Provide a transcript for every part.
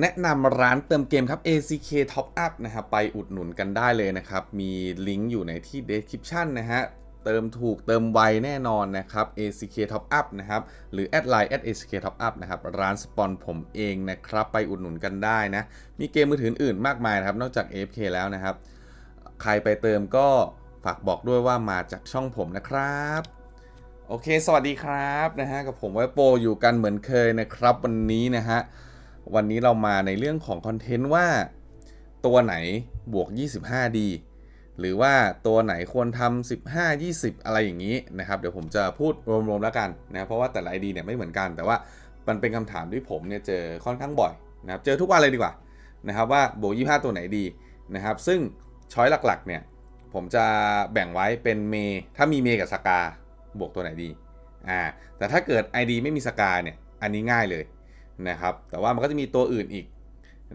แนะนำร้านเติมเกมครับ ACK Top Up นะครับไปอุดหนุนกันได้เลยนะครับ มีลิงก์อยู่ในที่ description นะฮะ เติมถูกเติมไวแน่นอนนะครับ ACK Top Up นะครับ หรือแอดไลน์ ACK Top Up นะครับ ร้านสปอนผมเองนะครับ ไปอุดหนุนกันได้นะ มีเกมมือถืออื่นมากมายนะครับ นอกจาก AFK แล้วนะครับ ใครไปเติมก็ฝากบอกด้วยว่ามาจากช่องผมนะครับโอเค สวัสดีครับนะฮะกับผมไวโปอยู่กันเหมือนเคยนะครับ วันนี้นะฮะ วันนี้เรามาในเรื่องของคอนเทนต์ว่า ตัวไหนบวก 25 ดี หรือว่าตัวไหนควรทำ15 20 อะไรอย่างนี้นะครับ เดี๋ยวผมจะพูดรวมๆแล้วกันนะเพราะว่าแต่ละ ID เนี่ยไม่เหมือนกัน แต่ว่ามันเป็นคำถามที่ผมเนี่ยเจอค่อนข้างบ่อยนะครับเจอทุกวันเลยดีกว่านะครับว่าบวก 25 ตัวไหนดีนะครับซึ่งช้อยหลักๆเนี่ยผมจะแบ่งไว้เป็นเม ถ้ามีเมกับสกาบวกตัวไหนดีอ่าแต่ถ้าเกิด ID ไม่มีสกาเนี่ยอันนี้ง่ายเลย นะครับ แต่ว่ามันก็จะมีตัวอื่นอีก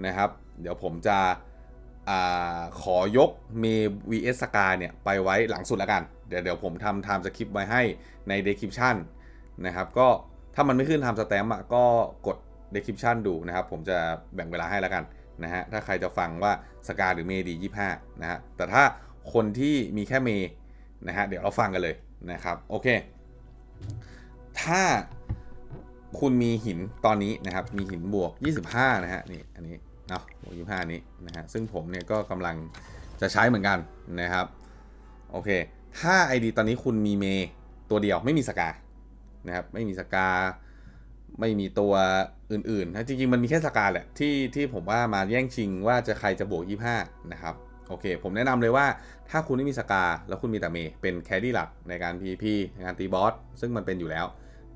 นะครับ เดี๋ยวผมจะอขอยกเม vs สกาเนี่ย ไปไว้หลังสุดแล้วกัน เดี๋ยวเดี๋ยวผมทำ time script ไว้ให้ใน description นะครับ ก็ถ้ามันไม่ขึ้น time stamp อะก็กด description ดูนะครับ ผมจะแบ่งเวลาให้แล้วกันนะฮะ ถ้าใครจะฟังว่าสกาหรือเมดี 25 นะฮะ แต่ถ้าคนที่มีแค่เมนะฮะ เดี๋ยวเราฟังกันเลยนะครับ โอเค ถ้า คุณมีหินตอนนี้นะครับ มีหินบวก 25 นะฮะนี่อันนี้เนาะบวก25 นี้นะฮะซึ่งผมเนี่ยก็กำลังจะใช้เหมือนกันนะครับโอเค ถ้า ID ตอนนี้คุณมีเมตัวเดียวไม่มีสกานะครับไม่มีสกาไม่มีตัวอื่นๆนะจริงๆมันมีแค่สกาแหละที่ที่ผมว่ามาแย่งชิงว่าจะใครจะบวก 25 นะครับโอเค ผมแนะนำเลยว่าถ้าคุณไม่มีสกา แล้วคุณมีแต่เม เป็นแคดดี้หลักในการ PVP ในการตีบอสซึ่งมันเป็นอยู่แล้ว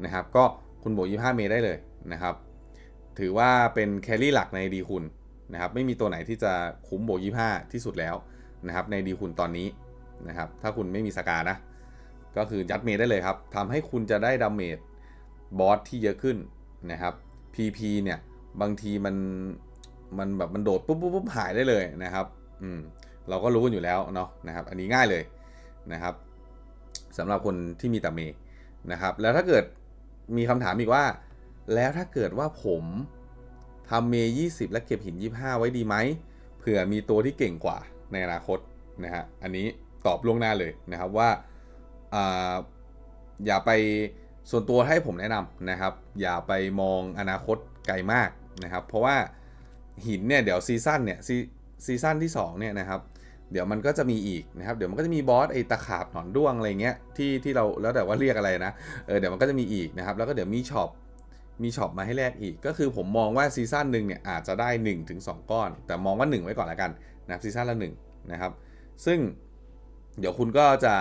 นะครับ ก็ คุณบวก 25 เมตรได้เลยนะครับ ถือว่าเป็นแครี่หลักในดีคุณนะครับ ไม่มีตัวไหนที่จะคุ้มบวก 25 ที่สุดแล้วนะครับ ในดีคุณตอนนี้นะครับ ถ้าคุณไม่มีสกานะ ก็คือยัดเมตรได้เลยครับทำให้คุณจะได้ดาเมจบอสที่เยอะขึ้นนะครับ PP เนี่ย บางทีมันมันแบบมันโดดปุ๊บปุ๊บปุ๊บหายได้เลยนะครับ อืม เราก็รู้กันอยู่แล้วเนาะนะครับ อันนี้ง่ายเลยนะครับสำหรับคนที่มีแต่เมนะครับ แล้วถ้าเกิด มีคำถามอีกว่า แล้วถ้าเกิดว่าผมทำเมย์20 และเก็บหิน 25 ไว้ดีไหมเผื่อมีตัวที่เก่งกว่าในอนาคตนะฮะอันนี้ตอบล่วงหน้าเลยนะครับว่าอย่าไปส่วนตัวให้ผมแนะนำนะครับ อย่าไปมองอนาคตไกลมากนะครับ เพราะว่าหินเนี่ยเดี๋ยวซีซั่นเนี่ยซีซีซั่นที่2เนี่ยนะครับ เดี๋ยวมันก็จะมีอีกนะครับ เดี๋ยวมันก็จะมีบอสไอ้ตะขาบหนอนด้วงอะไรเงี้ยที่ที่เราแล้วแต่ว่าเรียกอะไรนะ เออเดี๋ยวมันก็จะมีอีกนะครับ แล้วก็เดี๋ยวมีช็อปมีช็อปมาให้แลกอีก ก็คือผมมองว่าซีซั่นหนึ่งเนี่ยอาจจะได้ 1-2ถึงก้อน แต่มองว่า 1 ไว้ก่อนแล้วกันนะครับซีซั่นละ1นะครับ ซึ่งเดี๋ยวคุณก็จะ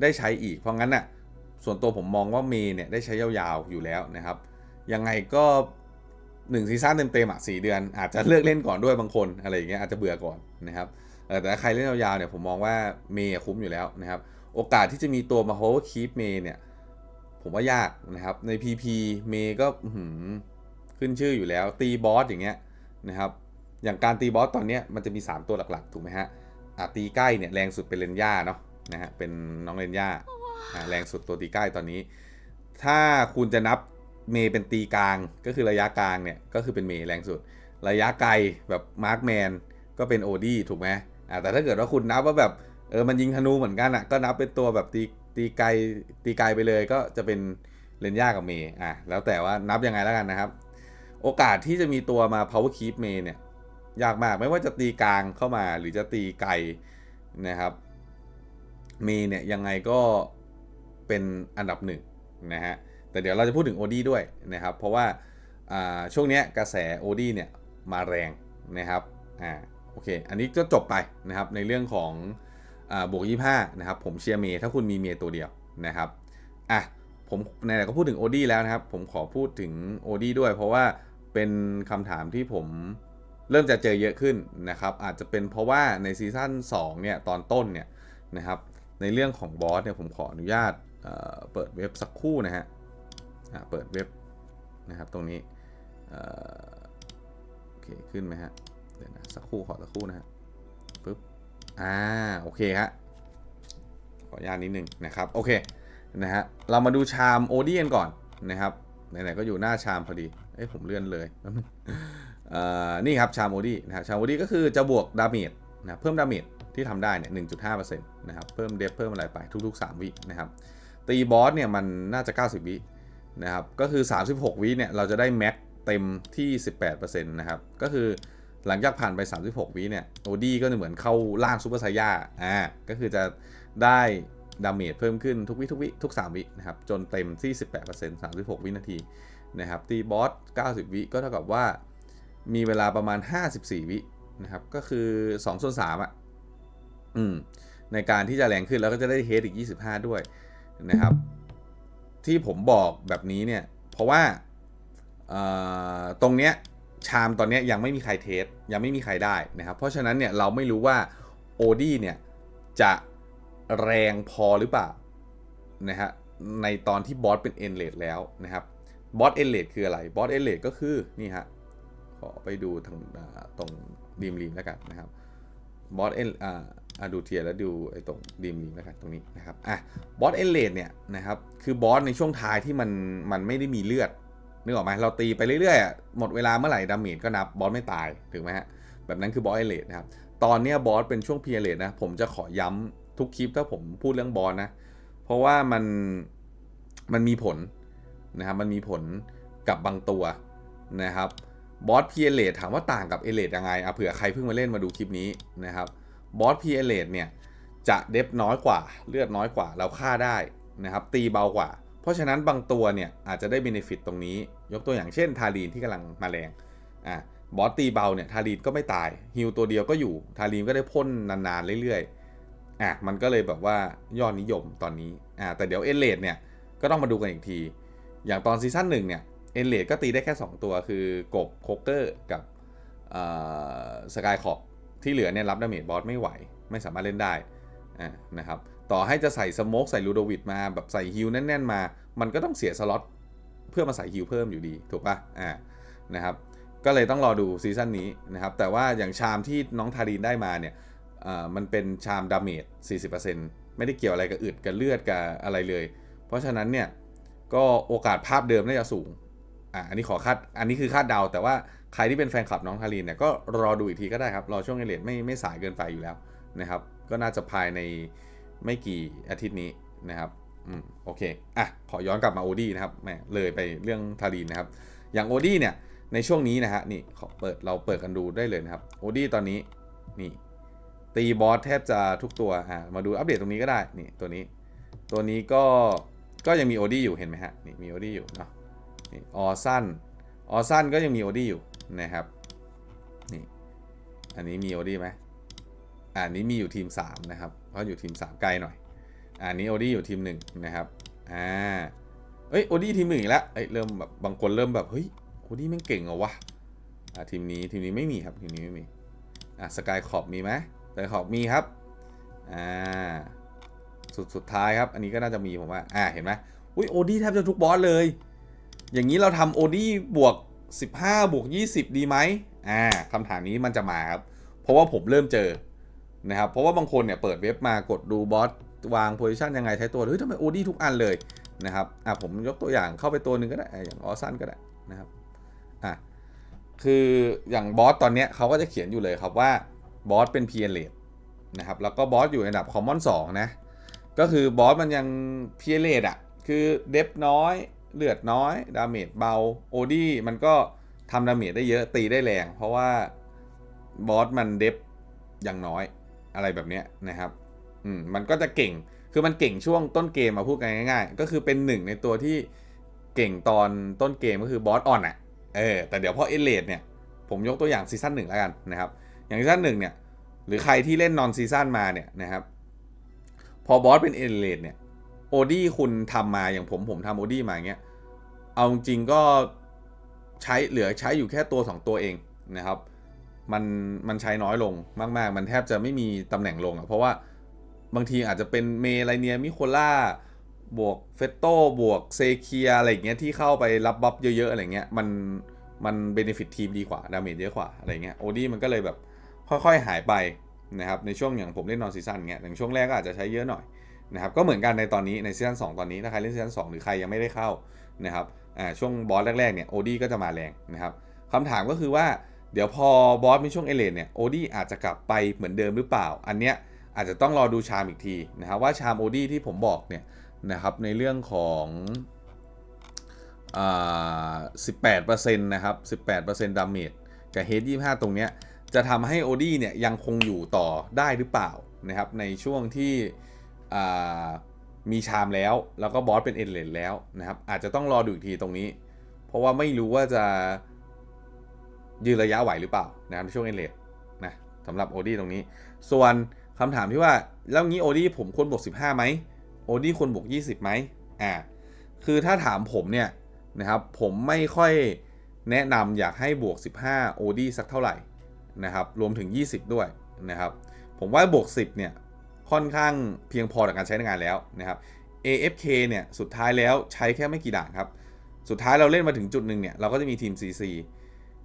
ได้ใช้อีก เพราะงั้นน่ะส่วนตัวผมมองว่าเมย์เนี่ยได้ใช้ยาวๆอยู่แล้วนะครับ ยังไงก็1ซีซั่นเต็มๆอะสเดือน อาจจะเลือกเล่นก่อนด้วยบางคนอะไรอย่างเงี้ยอาจจะเบื่อก่อนนะครับ แต่ถ้าใครเล่นยาวๆเนี่ยผมมองว่าเมย์คุ้มอยู่แล้วนะครับ โอกาสที่จะมีตัวมา power keep เมย์เนี่ย ผมว่ายากนะครับ ใน PP เมย์ก็ขึ้นชื่ออยู่แล้ว ตีบอสอย่างเงี้ยนะครับ อย่างการตีบอสตอนเนี้ยมันจะมี 3 ตัวหลักๆ ถูกไหมฮะตีใกล้เนี่ยแรงสุดเป็นเลนย่าเนาะนะฮะเป็นน้องเลนย่าแรงสุดตัวตีใกล้ตอนนี้ ถ้าคุณจะนับเมย์เป็นตีกลางก็คือระยะกลางเนี่ยก็คือเป็นเมย์แรงสุด ระยะไกลแบบมาร์คแมนก็เป็นโอดี้ถูกไหม อะแต่ถ้าเกิดว่าคุณนับว่าแบบเออมันยิงธนูเหมือนกันอะก็นับเป็นตัวแบบตีตีไกลตีไกลไปเลยก็จะเป็นเลนย่ากับเมย์อะแล้วแต่ว่านับยังไงแล้วกันนะครับ โอกาสที่จะมีตัวมา power keep เมย์เนี่ยยากมากไม่ว่าจะตีกลางเข้ามาหรือจะตีไกลนะครับ เมย์เนี่ยยังไงก็เป็นอันดับหนึ่งนะฮะแต่เดี๋ยวเราจะพูดถึงโอดี้ด้วยนะครับ เพราะว่าช่วงนี้กระแสโอดี้เนี่ยมาแรงนะครับอ่า โอเค อันนี้ก็จบไปนะครับในเรื่องของบวก25นะครับ ผมเชียร์เมย์ถ้าคุณมีเมย์ตัวเดียวนะครับอะผมในไหนก็พูดถึงโอดี้แล้วนะครับ ผมขอพูดถึงโอดี้ด้วย เพราะว่าเป็นคำถามที่ผมเริ่มจะเจอเยอะขึ้นนะครับ อาจจะเป็นเพราะว่าในซีซั่น2เนี่ยตอนต้นเนี่ยนะครับ ในเรื่องของบอสเนี่ยผมขออนุญาตเเปิดเว็บสักครู่นะฮะเปิดเว็บนะครับตรงนี้โอเคขึ้นไหมฮะ เดี๋ยวนะสักครู่ขอสักครู่นะฮะปึ๊บอ่าโอเคฮะขออนุญาตนิดหนึ่งนะครับโอเคนะฮะเรามาดูชามโอเดียนก่อนนะครับไหนๆก็อยู่หน้าชามพอดีเอ้ยผมเลื่อนเลยเออนี่ครับชามโอดี้นะครับชามโอดี้ก็คือจะบวกดาเมจนะเพิ่มดาเมจที่ทำได้เนี่ย1.5%นะครับเพิ่มเดฟเพิ่มอะไรไปทุกๆ 3 วินะครับตีบอสเนี่ยมันน่าจะ 90 วินะครับก็คือ 36 วิเนี่ยเราจะได้แม็กเต็มที่ 18%นะครับก็คือ หลังจากผ่านไป 36 วิเนี่ยโอดี้ก็เหมือนเข้าล่างซูเปอร์ไซย่าอ่าก็คือจะได้ดาเมจเพิ่มขึ้นทุกวิทุกวิทุก 3 วินะครับ จนเต็มที่ 18% 36 วินาทีนะครับตีบอส 90 วิก็เท่ากับว่ามีเวลาประมาณ 54 วินะครับ ก็คือ2ส่วน3อะอืมในการที่จะแรงขึ้นแล้วก็จะได้เฮดอีก 25 ด้วยนะครับ ที่ผมบอกแบบนี้เนี่ย เพราะว่าตรงเนี้ย ชามตอนนี้ยังไม่มีใครเทสยังไม่มีใครได้นะครับเพราะฉะนั้นเนี่ยเราไม่รู้ว่าโอดี้เนี่ยจะแรงพอหรือเปล่านะฮะในตอนที่บอสเป็นเอ็นเลดแล้วนะครับบอสเอ็นเลดคืออะไรบอสเอ็นเลดก็คือนี่ฮะขอไปดูทางตรงดีมลีมแล้วกันนะครับบอสเอ็นอ่าดูเทียแล้วดูไอ้ตรงดีมลีมแล้วกันตรงนี้นะครับอะบอสเอนเลดเนี่ยนะครับคือบอสในช่วงท้ายที่มันมันไม่ได้มีเลือด นึกออกไหมเราตีไปเรื่อยๆหมดเวลาเมื่อไหร่ดาเมจก็นับบอสไม่ตายถูกไหมฮะแบบนั้นคือบอสเอเลดนะครับตอนนี้บอสเป็นช่วงพีเอเลดนะผมจะขอย้ำทุกคลิปถ้าผมพูดเรื่องบอสนะ เพราะว่ามันมันมีผลนะครับมันมีผลกับบางตัวนะครับบอสพีเอเลดถามว่าต่างกับเอเลดยังไงอะเผื่อใครเพิ่งมาเล่นมาดูคลิปนี้นะครับบอสพีเอเลดเนี่ยจะเดฟน้อยกว่าเลือดน้อยกว่าเราฆ่าได้นะครับตีเบากว่า เพราะฉะนั้นบางตัวเนี่ยอาจจะได้เบนฟิตตรงนี้ ยกตัวอย่างเช่นทารีนที่กำลังมาแรงอะบอสตีเบาเนี่ยทารีนก็ไม่ตายฮิลตัวเดียวก็อยู่ทารีนก็ได้พ่นนานๆเรื่อยๆอะมันก็เลยแบบว่ายอดนิยมตอนนี้อะแต่เดี๋ยวเอเลดเนี่ยก็ต้องมาดูกันอีกที อย่างตอนซีซั่นหนึ่งเนี่ยเอเลดก็ตีได้แค่ 2 ตัวคือกบโคเกอร์กับสกายขอบที่เหลือเนี่ยรับดาเมจบอสไม่ไหว ไม่สามารถเล่นได้อ่านะครับ ต่อให้จะใส่สโมกใส่ลูโดวิดมาแบบใส่ฮิลแน่น ๆ มา มันก็ต้องเสียสล็อตเพื่อมาใส่ฮิลเพิ่มอยู่ดีถูกปะ่ะอ่านะครับก็เลยต้องรอดูซีซั่นนี้นะครับแต่ว่าอย่างชามที่น้องทารีนได้มาเนี่ยอ่ามันเป็นชามดาเมจ 40%ไม่ได้เกี่ยวอะไรกับอึดกับเลือดกับอะไรเลย เพราะฉะนั้นเนี่ยก็โอกาสภาพเดิมน่าจะสูงอ่าอันนี้ขอคาดอันนี้คือคาดเดา แต่ว่าใครที่เป็นแฟนคลับน้องทารีนเนี่ยก็รอดูอีกทีก็ได้ครับ รอช่วงเอเลดไม่ไม่สายเกินไปอยู่แล้วนะครับ ก็น่าจะภายใน ไม่กี่อาทิตย์นี้นะครับอืมโอเคอะขอย้อนกลับมาโอดี้นะครับแหมเลยไปเรื่องทารีนนะครับ อย่างโอดี้เนี่ยในช่วงนี้นะฮะนี่ขอเปิดเราเปิดกันดูได้เลยนะครับโอดี้ตอนนี้นี่ตีบอสแทบจะทุกตัวอ่ามาดูอัปเดตตรงนี้ก็ได้นี่ตัวนี้ ตัวนี้ก็ก็ยังมีโอดี้อยู่เห็นไหมฮะนี่มีโอดี้อยู่เนาะนี่ออซันออซันก็ยังมีโอดี้อยู่นะครับนี่อันนี้มีโอดี้ไหม อันนี้มีอยู่ทีม 3 นะครับ เพราะอยู่ทีม 3 ไกลหน่อย อันนี้โอดี้อยู่ทีม 1 นะครับ อ่า เอ้ยโอดี้ทีมหนึ่งอีกแล้วเอ้ยเริ่มแบบบางคนเริ่มแบบเฮ้ยโอดี้แม่งเก่งเหรอวะ อ่าทีมนี้ทีมนี้ไม่มีครับทีมนี้ไม่มี อ่าสกายขอบมีไหมสกายขอบมีครับ อ่า สุดสุดท้ายครับ อันนี้ก็น่าจะมีผมว่า อ่าเห็นไหมอุ้ยโอดี้แทบจะทุกบอสเลย อย่างนี้เราทำโอดี้บวก 15 บวก 20 ดีไหมอ่าคำถามนี้มันจะมาครับ เพราะว่าผมเริ่มเจอ นะครับ เพราะว่าบางคนเนี่ยเปิดเว็บมากดดูบอสวางโพซิชันยังไงใช้ตัวเฮ้ยทำไมโอดี้ทุกอันเลยนะครับอะผมยกตัวอย่างเข้าไปตัวหนึ่งก็ได้อย่างออซันก็ได้นะครับอะคืออย่างบอสตอนเนี้ยเขาก็จะเขียนอยู่เลยครับว่าบอสเป็นเพียเลดนะครับแล้วก็บอสอยู่ในระดับคอมมอน2นะ ก็คือบอสมันยังเพียเลดอะคือเดฟน้อยเลือดน้อย ดาเมจเบาโอดี้มันก็ทำดาเมจได้เยอะตีได้แรง เพราะว่าบอสมันเดฟอย่างน้อย อะไรแบบเนี้ยนะครับอืมมันก็จะเก่งคือมันเก่งช่วงต้นเกมมาพูดกันง่ายๆ ก็คือเป็นหนึ่งในตัวที่เก่งตอนต้นเกมก็คือบอสออนอะเออแต่เดี๋ยวพอเอเลดเนี่ยผมยกตัวอย่างซีซั่นหนึ่งแล้วกันนะครับ อย่างซีซั่นหนึ่งเนี่ยหรือใครที่เล่นนอนซีซั่นมาเนี่ยนะครับ พอบอสเป็นเอเลดเนี่ยโอดี้คุณทำมาอย่างผมผมทำโอดี้มาอย่างเงี้ยเอาจริงก็ใช้เหลือใช้อยู่แค่ตัว 2 ตัวเองนะครับ มันมันใช้น้อยลงมาก ๆ มันแทบจะไม่มีตำแหน่งลงอะเพราะว่าบางทีอาจจะเป็นเมไรเนียมิโคล่าบวกเฟตโต้บวกเซเคียอะไรอย่างเงี้ยที่เข้าไปรับบัฟเยอะ ๆ อะไรเงี้ยมันมันเบนฟิตทีมดีกว่า ดาเมจเยอะกว่าอะไรเงี้ยโอดี้มันก็เลยแบบค่อยๆหายไปนะครับในช่วงอย่างผมเล่นนอนซีซั่นเงี้ยอย่างช่วงแรกก็อาจจะใช้เยอะหน่อยนะครับก็เหมือนกันในตอนนี้ในซีซั่น2ตอนนี้ถ้าใครเล่นซีซั่น2หรือใครยังไม่ได้เข้านะครับอ่าช่วงบอสแรกๆเนี่ยโอดี้ก็จะมาแรงนะครับคำถามก็คือว่า เดี๋ยวพอบอสมีช่วงเอเลนเนี่ยโอดี้อาจจะกลับไปเหมือนเดิมหรือเปล่า อันเนี้ยอาจจะต้องรอดูชามอีกทีนะครับว่าชามโอดี้ที่ผมบอกเนี่ยนะครับในเรื่องของอ่า18%นะครับ18%ดาเมจกับเฮด25 ตรงเนี้ยจะทำให้โอดี้เนี่ยยังคงอยู่ต่อได้หรือเปล่านะครับในช่วงที่มีชามแล้ว แล้วก็บอสเป็นเอ็นเลนแล้วนะครับอาจจะต้องรอดูอีกทีตรงนี้ เพราะว่าไม่รู้ว่าจะ ยืนระยะไหวหรือเปล่านะครับในช่วงเอ็นเลนนะสำหรับโอดี้ตรงนี้ ส่วนคำถามที่ว่าแล้วงี้โอดี้ผมควรบวก 15ไหมโอดี้ควรบวก 20ไหมอ่าคือถ้าถามผมเนี่ยนะครับผมไม่ค่อยแนะนำอยากให้บวก 15 OD สักเท่าไหร่นะครับรวมถึง 20 ด้วยนะครับผมว่าบวก 10เนี่ยค่อนข้างเพียงพอต่อการใช้ในงานแล้วนะครับ AFK เนี่ยสุดท้ายแล้วใช้แค่ไม่กี่ด่านครับ สุดท้ายเราเล่นมาถึงจุดหนึ่งเนี่ยเราก็จะมีทีม CC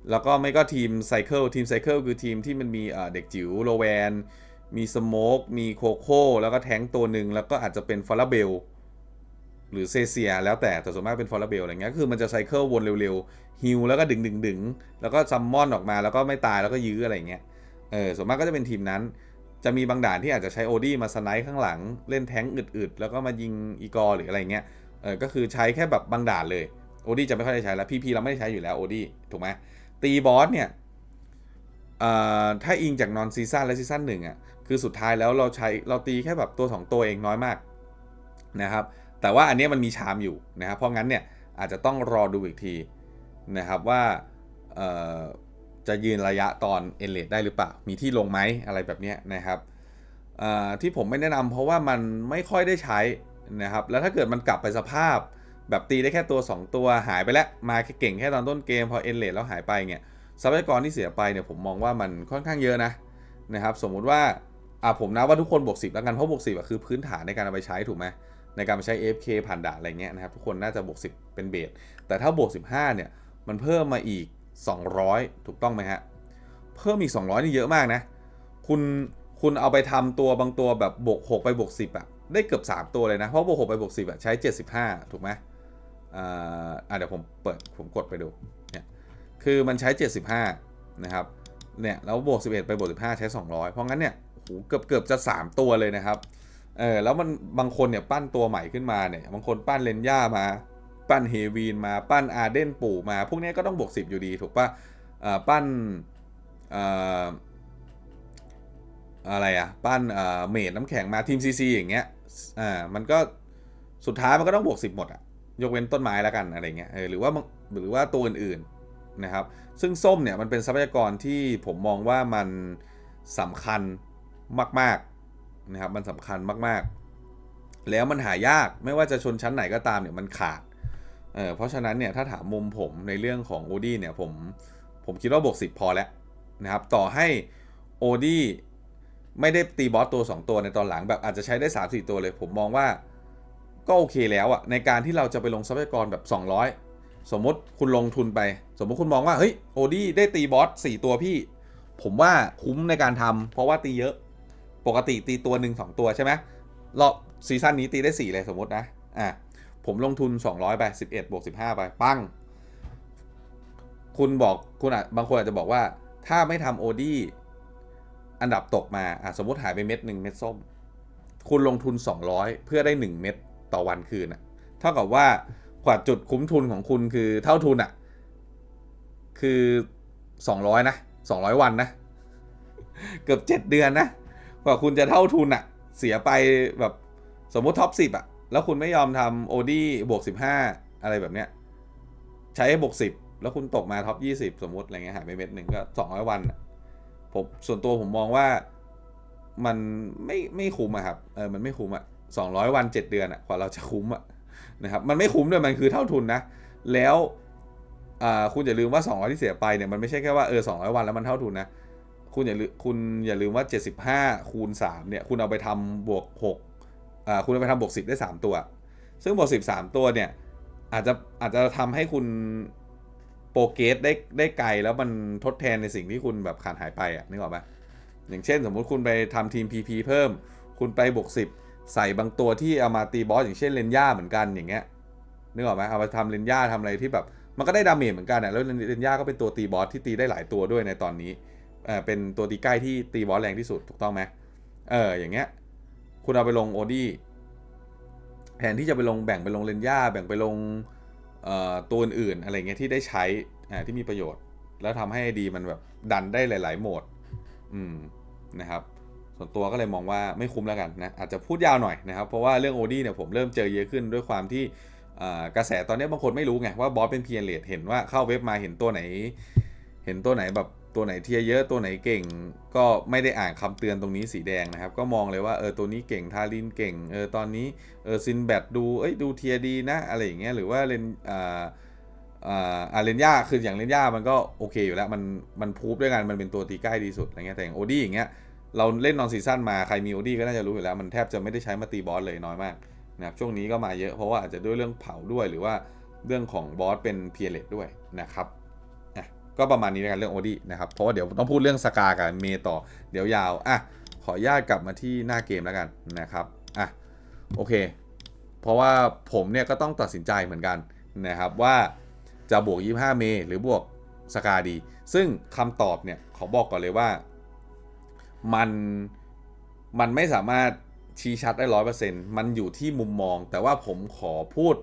แล้วก็ไม่ก็ทีมไซเคิลทีมไซเคิลคือทีมที่มันมีเด็กจิ๋วโลแวน มีสโมกมีโคโค่แล้วก็แท้งตัวหนึ่งแล้วก็อาจจะเป็นฟอลาเบลหรือเซเซียแล้วแต่แต่ส่วนมากเป็นฟอลาเบลอะไรเงี้ยคือมันจะไซเคิลวนเร็วๆฮิลแล้วก็ดึงดึงดึงแล้วก็ซัมมอนออกมาแล้วก็ไม่ตายแล้วก็ยื้ออะไรเงี้ยเออส่วนมากก็จะเป็นทีมนั้น จะมีบางด่านที่อาจจะใช้โอดี้มาสไนป์ข้างหลังเล่นแท้งอึดๆแล้วก็มายิงอีกอร์หรืออะไรเงี้ยเออก็คือใช้แค่แบบบางด่านเลยโอดี้จะไม่ค่อยได้ใช้แล้วพีพีเราไม่ได้ใช้อยู่แล้วโอดี้ถูกไหม ตีบอสเนี่ยถ้าอิงจากนอนซีซั่นและซีซั่นหนึ่งอะคือสุดท้ายแล้วเราใช้เราตีแค่แบบตัวสองตัวเองน้อยมากนะครับ แต่ว่าอันนี้มันมีชามอยู่นะครับ เพราะงั้นเนี่ยอาจจะต้องรอดูอีกทีนะครับว่าจะยืนระยะตอนเอเลดได้หรือเปล่า มีที่ลงไหมอะไรแบบนี้นะครับที่ผมไม่แนะนำเพราะว่ามันไม่ค่อยได้ใช้นะครับ แล้วถ้าเกิดมันกลับไปสภาพ แบบตีได้แค่ตัว 2 ตัวหายไปแล้ว มาแค่เก่งแค่ตอนต้นเกม พอเอ็นเลดแล้วหายไปเนี่ยทรัพยากรที่เสียไปเนี่ยผมมองว่ามันค่อนข้างเยอะนะนะครับสมมุติว่าอะผมนะว่าทุกคนบวก10แล้วกันเพราะบวก10อะคือพื้นฐานในการเอาไปใช้ถูกไหมในการไปใช้ AFK ผ่านด่านอะไรเงี้ยนะครับทุกคนน่าจะบวก10เป็นเบสแต่ถ้าบวก15เนี่ยมันเพิ่มมาอีก 200 ถูกต้องไหมฮะเพิ่มอีก 200 นี่เยอะมากนะ คุณคุณเอาไปทำตัวบางตัวแบบบวก6ไปบวก10อะได้เกือบ 3 ตัวเลยนะ เพราะบวก6ไปบวก10อะใช้ 75 ถูกไหม อ่าเดี๋ยวผมเปิดผมกดไปดูเนี่ยคือมันใช้ 75 นะครับเนี่ยแล้วบวก 11 ไปบวก 15 ใช้ 200 เพราะงั้นเนี่ยโหเกือบเกือบจะ 3 ตัวเลยนะครับเออแล้วมันบางคนเนี่ยปั้นตัวใหม่ขึ้นมาเนี่ยบางคนปั้นเลนย่ามา ปั้นเฮวีนมาปั้นอาเดนปู่มา พวกนี้ก็ต้องบวก 10 อยู่ดีถูกปะอ่าปั้นอ่าอะไรอะปั้นอ่าเมดน้ำแข็งมาทีมซีซีอย่างเงี้ยอ่ามันก็สุดท้ายมันก็ต้องบวก 10 หมดอะ ยกเว้นต้นไม้แล้วกันอะไรเงี้ยหรือว่าหรือว่าตัวอื่นๆนะครับ ซึ่งส้มเนี่ยมันเป็นทรัพยากรที่ผมมองว่ามันสำคัญมากๆนะครับ มันสำคัญมากๆ แล้วมันหายากไม่ว่าจะชนชั้นไหนก็ตามเนี่ยมันขาดเเพราะฉะนั้นเนี่ยถ้าถามมุมผมในเรื่องของโอดี้เนี่ยผมผมคิดว่าบวก10พอแล้วนะครับ ต่อให้โอดี้ไม่ได้ตีบอสตัว 2 ตัวในตอนหลังแบบอาจจะใช้ได้ 3 4 ตัวเลย ผมมองว่า ก็โอเคแล้วอะในการที่เราจะไปลงทรัพยากรแบบ 200 สมมติคุณลงทุนไป สมมติคุณมองว่าเฮ้ยโอดี้ได้ตีบอส4ตัวพี่ ผมว่าคุ้มในการทำเพราะว่าตีเยอะปกติตีตัวหนึ่งสองตัวใช่ไหมรอบซีซั่นนี้ตีได้ 4 เลยสมมตินะอะผมลงทุน 200 ไป 11บวก15 ไป ปั้ง คุณบอกคุณอะบางคนอาจจะบอกว่า ถ้าไม่ทำโอดี้อันดับตกมาอะสมมติหายไปเม็ดหนึ่งเม็ดส้ม คุณลงทุน 200 เพื่อได้ 1 เม็ด ต่อวันคืนอะเท่ากับว่ากว่าจุดคุ้มทุนของคุณคือเท่าทุนอะคือ200นะ200วันนะ เกือบ7เดือนนะ กว่าคุณจะเท่าทุนอะเสียไปแบบสมมติท็อปสิบอะแล้วคุณไม่ยอมทำโอดี้บวกสิบห้าอะไรแบบเนี้ย ใช้บวกสิบแล้วคุณตกมาท็อปยี่สิบสมมติอะไรเงี้ยหายไปเม็ดหนึ่งก็สองร้อยวันผมส่วนตัวผมมองว่ามันไม่ไม่คุ้มอะครับเออมันไม่คุ้มอะ สองร้อยวันเจ็ดเดือนอะกว่าเราจะคุ้มอะนะครับมันไม่คุ้มด้วยมันคือเท่าทุนนะ แล้วคุณอย่าลืมว่า 200 ที่เสียไปเนี่ยมันไม่ใช่แค่ว่าเออ200 วันแล้วมันเท่าทุนนะคุณอย่าลืมคุณอย่าลืมว่า 75 คูณ 3 เนี่ย คุณเอาไปทำบวก6อ่าคุณเอาไปทำบวก 10 ได้ 3 ตัว ซึ่งบวก 10 3 ตัวเนี่ย อาจจะอาจจะทำให้คุณโปรเกสได้ได้ไกลแล้วมันทดแทนในสิ่งที่คุณแบบขาดหายไปอะนึกออกปะอย่างเช่นสมมุติคุณไปทำทีม PP เพิ่ม คุณไปบวก 10 ใส่บางตัวที่เอามาตีบอสอย่างเช่นเลนย่าเหมือนกันอย่างเงี้ยนึกออกไหมเอาไปทำเลนย่าทำอะไรที่แบบ มันก็ได้ดาเมจเหมือนกันนะแล้วเลนย่าก็เป็นตัวตีบอสที่ตีได้หลายตัวด้วยในตอนนี้เออเป็นตัวตีใกล้ที่ตีบอสแรงที่สุดถูกต้องไหมเอออย่างเงี้ยคุณเอาไปลงโอดี้แทนที่จะไปลงแบ่งไปลงเลนย่าแบ่งไปลงตัวอื่นๆอะไรเงี้ยที่ได้ใช้ที่มีประโยชน์ แล้วทำให้ดีมันแบบดันได้หลาย ๆ โหมด อืมนะครับ ส่วนตัวก็เลยมองว่าไม่คุ้มแล้วกันนะอาจจะพูดยาวหน่อยนะครับ เพราะว่าเรื่องโอดี้เนี่ยผมเริ่มเจอเยอะขึ้นด้วยความที่กระแสตอนนี้บางคนไม่รู้ไงว่าบอสเป็นเพียรเลดเห็นว่าเข้าเว็บมาเห็นตัวไหน เห็นตัวไหนแบบตัวไหนเทียเยอะตัวไหนเก่ง ก็ไม่ได้อ่านคำเตือนตรงนี้สีแดงนะครับ ก็มองเลยว่าเออตัวนี้เก่งทารินเก่งเออตอนนี้เออซินแบดดูเอ้ยดูเทียดีนะอะไรอย่างเงี้ยหรือว่าเลนอ่าอ่าอ่าเลนย่าคืออย่างเลนย่ามันก็โอเคอยู่แล้วมันมันพูฟด้วยกันมันเป็นตัวตีใกล้ดีสุดอะไรเงี้ยแต่อย่างโอดี้อย่างเงี้ย เราเล่นนอนซีซั่นมาใครมีโอดี้ก็น่าจะรู้อยู่แล้ว มันแทบจะไม่ได้ใช้มาตีบอสเลยน้อยมากนะครับช่วงนี้ก็มาเยอะเพราะว่าอาจจะด้วยเรื่องเผาด้วยหรือว่าเรื่องของบอสเป็นเพียเลตด้วยนะครับอะก็ประมาณนี้ในการเรื่องโอดี้นะครับเพราะว่าเดี๋ยวต้องพูดเรื่องสกากับเมต่อเดี๋ยวยาวอะขออนุญาตกลับมาที่หน้าเกมแล้วกันนะครับอะโอเค เพราะว่าผมเนี่ยก็ต้องตัดสินใจเหมือนกันนะครับว่าจะบวก 25 เม หรือบวกสกาดี ซึ่งคำตอบเนี่ยขอบอกก่อนเลยว่า มันมันไม่สามารถชี้ชัดได้ร้อยเปอร์เซ็นต์มันอยู่ที่มุมมอง แต่ว่าผมขอพูด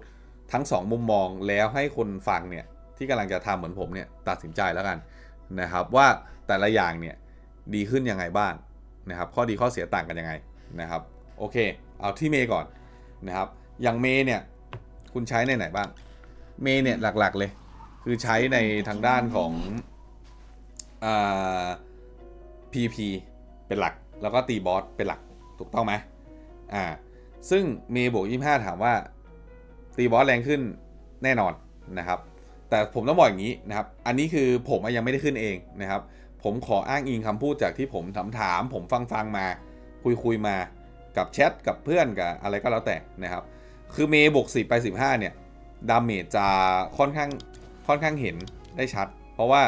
ทั้งสองมุมมองแล้วให้คนฟังเนี่ยที่กำลังจะทำเหมือนผมเนี่ยตัดสินใจแล้วกันนะครับว่าแต่ละอย่างเนี่ยดีขึ้นยังไงบ้างนะครับข้อดีข้อเสียต่างกันยังไงนะครับโอเค เอาที่เมย์ก่อนนะครับอย่างเมย์เนี่ยคุณใช้ในไหนบ้างเมย์เนี่ยหลักๆเลยคือใช้ในทางด้านของอ่า PP เป็นหลัก แล้วก็ตีบอสเป็นหลักถูกต้องไหมอ่า ซึ่งเมย์บวก25ถามว่า ตีบอสแรงขึ้นแน่นอนนะครับ แต่ผมต้องบอกอย่างนี้นะครับ อันนี้คือผมยังไม่ได้ขึ้นเองนะครับ ผมขออ้างอิงคำพูดจากที่ผมถามถาม ผมฟังฟังมา คุยคุยมากับแชทกับเพื่อนกับอะไรก็แล้วแต่นะครับ คือเมย์บวก10ไป15เนี่ยดาเมจจะค่อนข้างค่อนข้างเห็นได้ชัด เพราะว่า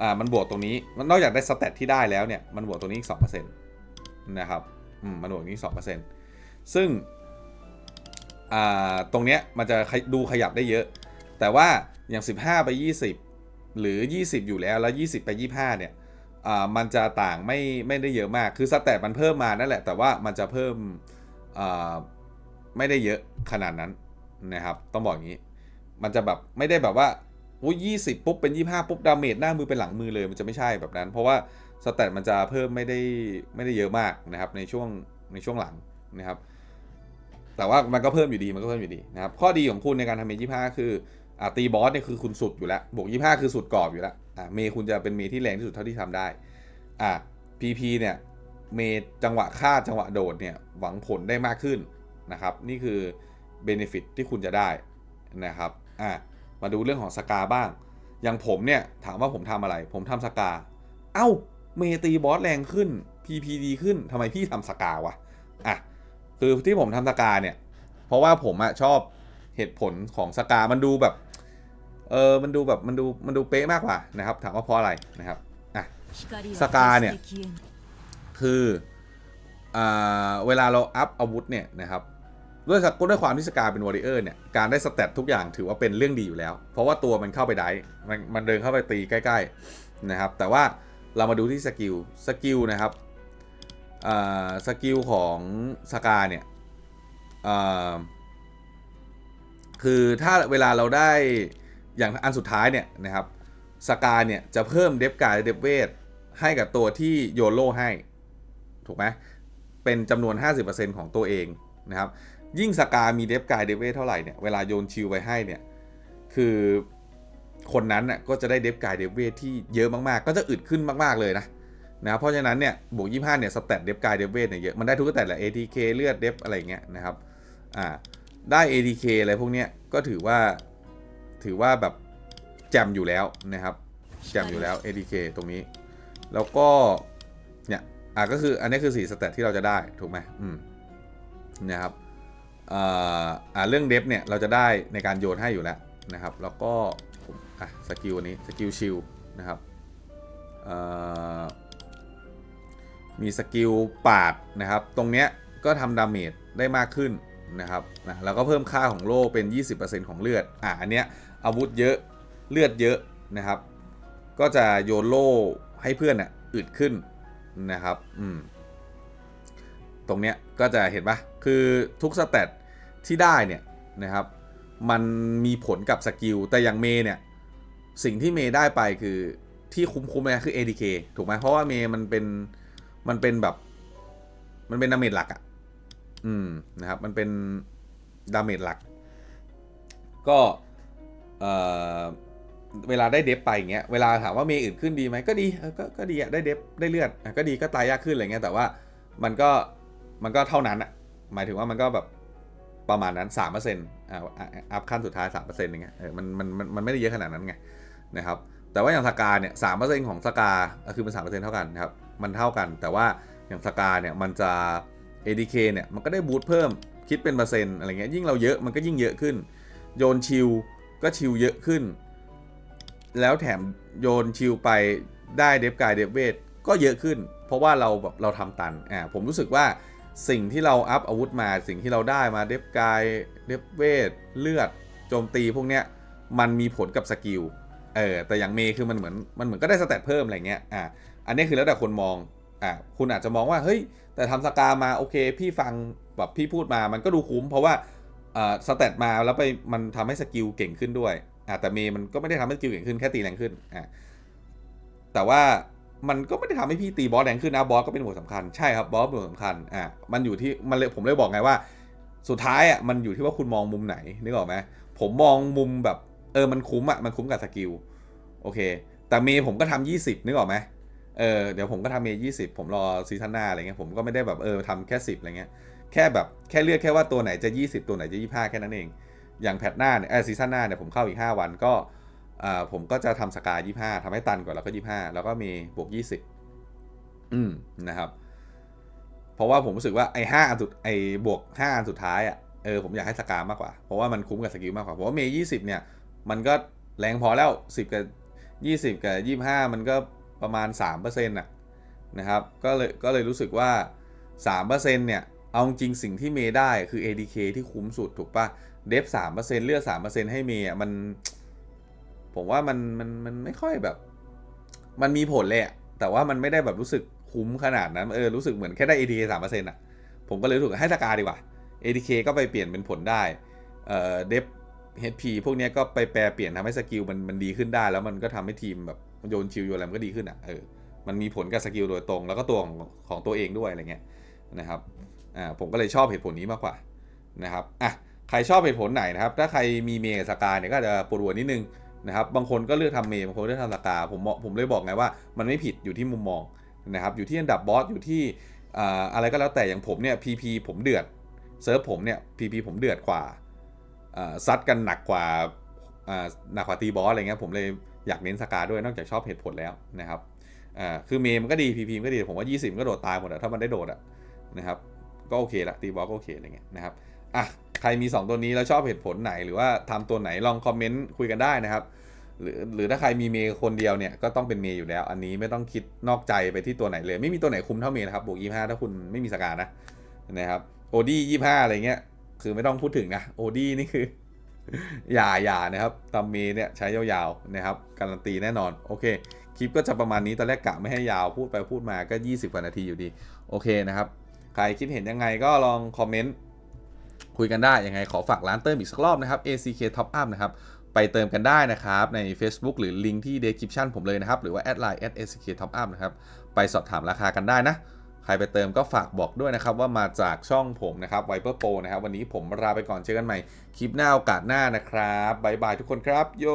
อ่ามันบวกตรงนี้มันนอกจากได้สเตตที่ได้แล้วเนี่ยมันบวกตรงนี้อีก2%นะครับอืมมันบวกนี้2%ซึ่งอ่าตรงเนี้ยมันจะดูขยับได้เยอะ แต่ว่าอย่าง 15 ไป 20 หรือ 20 อยู่แล้วแล้ว 20 ไป 25 เนี่ยอ่ามันจะต่างไม่ไม่ได้เยอะมากคือสเตตมันเพิ่มมานั่นแหละแต่ว่ามันจะเพิ่มอ่าไม่ได้เยอะขนาดนั้นนะครับต้องบอกอย่างนี้ มันจะแบบไม่ได้แบบว่า อุ้ยยี่สิบปุ๊บเป็นยี่ห้าปุ๊บดาเมจหน้ามือเป็นหลังมือเลยมันจะไม่ใช่แบบนั้น เพราะว่าสแตทมันจะเพิ่มไม่ได้ไม่ได้เยอะมากนะครับในช่วงในช่วงหลังนะครับ แต่ว่ามันก็เพิ่มอยู่ดีมันก็เพิ่มอยู่ดีนะครับข้อดีของคุณในการทำเมย์ยี่ห้าคืออ่าตีบอสเนี่ยคือคุณสุดอยู่แล้วบวกยี่ห้าคือสุดกรอบอยู่แล้วอ่าเมย์คุณจะเป็นเมย์ที่แรงที่สุดเท่าที่ทำได้อ่าพีพีเนี่ยเมย์จังหวะฆ่าจังหวะโดดเนี่ยหวังผลได้มากขึ้นนะครับ นี่คือเบนฟิตที่คุณจะได้นะครับอ่า มาดูเรื่องของสกาบ้าง อย่างผมเนี่ยถามว่าผมทำอะไร ผมทำสกา เอ้า เมตีบอสแรงขึ้น PPD ขึ้นทำไมพี่ทำสกาวะ อะ คือที่ผมทำสกาเนี่ย เพราะว่าผมอะชอบเหตุผลของสกา มันดูแบบ เออ มันดูแบบมันดูมันดูเป๊ะมากกว่านะครับ ถามว่าเพราะอะไรนะครับ อะ สกาเนี่ย คือ อ่า เวลาเราอัพอาวุธเนี่ยนะครับ ด้วยสักด้วยความที่สกาเป็นวอริเออร์เนี่ยการได้สเตตทุกอย่างถือว่าเป็นเรื่องดีอยู่แล้ว เพราะว่าตัวมันเข้าไปได้มันมันเดินเข้าไปตีใกล้ๆนะครับ แต่ว่าเรามาดูที่สกิลสกิลนะครับอ่าสกิลของสกาเนี่ยอ่าคือถ้าเวลาเราได้อย่างอันสุดท้ายเนี่ยนะครับสกาเนี่ยจะเพิ่มเดฟกายเดฟเวทให้กับตัวที่โยโลให้ ถูกไหมเป็นจำนวน 50%ของตัวเองนะครับ ยิ่งสกามีเดฟกายเดฟเวทเท่าไหร่เนี่ย เวลาโยนชิลไปให้เนี่ย คือคนนั้นน่ะก็จะได้เดฟกายเดฟเวทที่เยอะมาก ๆ ก็จะอึดขึ้นมาก ๆ เลยนะนะเพราะฉะนั้นเนี่ยบวก25เนี่ยสแตทเดฟกายเดฟเวทเนี่ยเยอะ มันได้ทุกสแตทแหละ ATK เลือดเดฟอะไรเงี้ยนะครับอ่าได้ ATK อะไรพวกเนี้ยก็ถือว่าถือว่าแบบแจมอยู่แล้วนะครับแจมอยู่แล้ว ATK ตรงนี้ แล้วก็เนี่ยอะก็คืออันนี้คือ4สเตตที่เราจะได้ถูกไหมอืมนะครับ เรื่องเดฟเนี่ยเราจะได้ในการโยนให้อยู่แล้วนะครับ แล้วก็อะสกิลอันนี้สกิลชิลนะครับมีสกิลปาดนะครับ ตรงเนี้ยก็ทำดาเมจได้มากขึ้นนะครับนะแล้วก็เพิ่มค่าของโล่เป็น 20%ของเลือด อะอันเนี้ยอาวุธเยอะเลือดเยอะนะครับ ก็จะโยนโล่ให้เพื่อนอะอึดขึ้นนะครับ อืม ตรงเนี้ยก็จะเห็นปะคือทุกสเตต ที่ได้เนี่ยนะครับ มันมีผลกับสกิล แต่อย่างเมย์เนี่ย สิ่งที่เมย์ได้ไปคือที่คุ้มๆเลยคือ ADK ถูกไหมเพราะว่าเมย์มันเป็นมันเป็นแบบ มันเป็นดาเมจหลักอะ่ะ อืมนะครับ มันเป็นดาเมจหลัก ก็เอ่อเวลาได้เดฟไปอย่างเงี้ย เวลาถามว่าเมย์อื่นขึ้นดีไหมก็ดีก็ก็ดีอะได้เดฟได้เลือดก็ดีก็ตายยากขึ้นอะไรเงี้ยแต่ว่ามันก็มันก็เท่านั้นอะหมายถึงว่ามันก็แบบ ประมาณนั้น3%อ่าอะอัพขั้นสุดท้าย3%อย่างเงี้ยเออมันมันมันมันไม่ได้เยอะขนาดนั้นไงนะครับแต่ว่าอย่างสกาเนี่ยสามเปอร์เซ็นต์ของสกาคือมันสามเปอร์เซ็นต์เท่ากันนะครับมันเท่ากัน แต่ว่าอย่างสกาเนี่ยมันจะ ADK เนี่ยมันก็ได้บูทเพิ่มคิดเป็นเปอร์เซ็นต์อะไรเงี้ยยิ่งเราเยอะมันก็ยิ่งเยอะขึ้น โยนชิลก็ชิลเยอะขึ้น แล้วแถมโยนชิลไปได้เดฟกายเดฟเวทก็เยอะขึ้น เพราะว่าเราแบบเราทำตันอ่าผมรู้สึกว่า สิ่งที่เราอัพอาวุธมาสิ่งที่เราได้มาเดฟกายเดฟเวทเลือดโจมตีพวกเนี้ยมันมีผลกับสกิลเออแต่อย่างเมย์คือมันเหมือนมันเหมือนก็ได้สเตตเพิ่มอะไรเงี้ยอะอันนี้คือแล้วแต่คนมองอะคุณอาจจะมองว่าเฮ้ยแต่ทำสกามาโอเค พี่ฟังแบบพี่พูดมามันก็ดูคุ้ม เพราะว่าอ่าสเตตมาแล้วไปมันทำให้สกิลเก่งขึ้นด้วยอะแต่เมย์มันก็ไม่ได้ทำให้สกิลเก่งขึ้นแค่ตีแรงขึ้นอะแต่ว่า มันก็ไม่ได้ทำให้พี่ตีบอสแรงขึ้นนะบอสก็เป็นหมวดสำคัญใช่ครับบอสเป็นหมวดสำคัญอะมันอยู่ที่มันเลยผมเลยบอกไงว่า สุดท้ายอะมันอยู่ที่ว่าคุณมองมุมไหนนึกออกไหมผมมองมุมแบบเออมันคุ้มอะมันคุ้มกับสกิลโอเค แต่เมย์ผมก็ทำยี่สิบนึกออกไหมเออเดี๋ยวผมก็ทำเมย์ยี่สิบผมรอซีซั่นหน้าอะไรเงี้ยผมก็ไม่ได้แบบเออทำแค่สิบอะไรเงี้ยแค่แบบแค่เลือกแค่ว่าตัวไหนจะ 20 ตัวไหนจะ 25 แค่นั้นเอง อย่างแพทหน้าเนี่ยเออซีซั่นหน้าเนี่ยผมเข้าอีก 5 วันก็ ผมก็จะทำสกาย25ทำให้ตันก่อนแล้วก็25แล้วก็เมย์บวก20อืมนะครับ เพราะว่าผมรู้สึกว่าไอ้ห้าอันสุดไอ้บวกห้าอันสุดท้ายอะเออผมอยากให้สกามากกว่า เพราะว่ามันคุ้มกับสกิลมากกว่าเพราะว่าเมย์ยี่สิบเนี่ย มันก็แรงพอแล้วสิบกับยี่สิบกับยี่ห้ามันก็ประมาณสามเปอร์เซ็นต์ะนะครับก็เลยก็เลยรู้สึกว่าสามเปอร์เซ็นต์เนี่ยเอาจริงสิ่งที่เมย์ได้คือ ADK ที่คุ้มสุดถูกปะเดฟสามเปอร์เซ็นต์เลือกสามเปอร์เซ็นต์ให้เมย์อะมัน ผมว่ามันมันมันไม่ค่อยแบบ มันมีผลเลยอะแต่ว่ามันไม่ได้แบบรู้สึกคุ้มขนาดนั้นเออรู้สึกเหมือนแค่ได้ ADK สามเปอร์เซ็นต์อะผมก็เลยรู้สึกให้สกาดีกว่า ADK ก็ไปเปลี่ยนเป็นผลได้เอ่อเดฟ HP พวกนี้ก็ไปแปลเปลี่ยนทำให้สกิลมันมันดีขึ้นได้ แล้วมันก็ทำให้ทีมแบบโยนชิลโยนอะไรมันก็ดีขึ้นอะเออมันมีผลกับสกิลโดยตรง แล้วก็ตัวของของตัวเองด้วยอะไรเงี้ยนะครับอ่าผมก็เลยชอบเหตุผลนี้มากกว่านะครับอะใครชอบเหตุผลไหนนะครับ ถ้าใครมีเมย์สกาเนี่ยก็จะปวดหัวนิดนึง นะครับบางคนก็เลือกทำเมย์บางคนเลือกทำสกาผมผมเลยบอกไงว่ามันไม่ผิดอยู่ที่มุมมองนะครับอยู่ที่อันดับบอสอยู่ที่อะไรก็แล้วแต่อย่างผมเนี่ย PP ผมเดือดเซิร์ฟผมเนี่ย PP ผมเดือดกว่าซัดกันหนักกว่าหนักกว่าตีบอสอะไรเงี้ยผมเลยอยากเน้นสกาด้วยนอกจากชอบเหตุผลแล้วนะครับคือเมย์มันก็ดี PP มันก็ดีผมว่า 20 ก็โดดตายหมดอะถ้ามันได้โดดอะนะครับก็โอเคละตีบอสก็โอเคอะไรเงี้ยนะครับ อะใครมี 2 ตัวนี้แล้วชอบเหตุผลไหนหรือว่าทำตัวไหนลองคอมเมนต์คุยกันได้นะครับ หรือหรือถ้าใครมีเมย์คนเดียวเนี่ยก็ต้องเป็นเมย์อยู่แล้ว อันนี้ไม่ต้องคิดนอกใจไปที่ตัวไหนเลย ไม่มีตัวไหนคุ้มเท่าเมย์นะครับบวกยี่ห้าถ้าคุณไม่มีสกานะนะครับโอดี้ยี่ห้าอะไรเงี้ยคือไม่ต้องพูดถึงนะโอดี้นี่คืออย่าอย่านะครับตามเมย์เนี่ยใช้ยาวๆนะครับการันตีแน่นอนโอเคคลิปก็จะประมาณนี้ตอนแรกกะไม่ให้ยาวพูดไปพูดมาก็ 20กว่านาทีอยู่ดีโอเคนะครับใครคิดเห็นยังไงก็ลองคอมเมนต์ คุยกันได้ยังไงขอฝากร้านเติมอีกสักรอบนะครับ ACK Top Up นะครับไปเติมกันได้นะครับ ใน Facebook หรือลิงก์ที่ description ผมเลยนะครับ หรือว่าแอดไลน์ @ack top up นะครับไปสอบถามราคากันได้นะ ใครไปเติมก็ฝากบอกด้วยนะครับ ว่ามาจากช่องผมนะครับ Viper Pro นะครับวันนี้ผมลาไปก่อนเจอกันใหม่คลิปหน้าโอกาสหน้านะครับบายบายทุกคนครับโย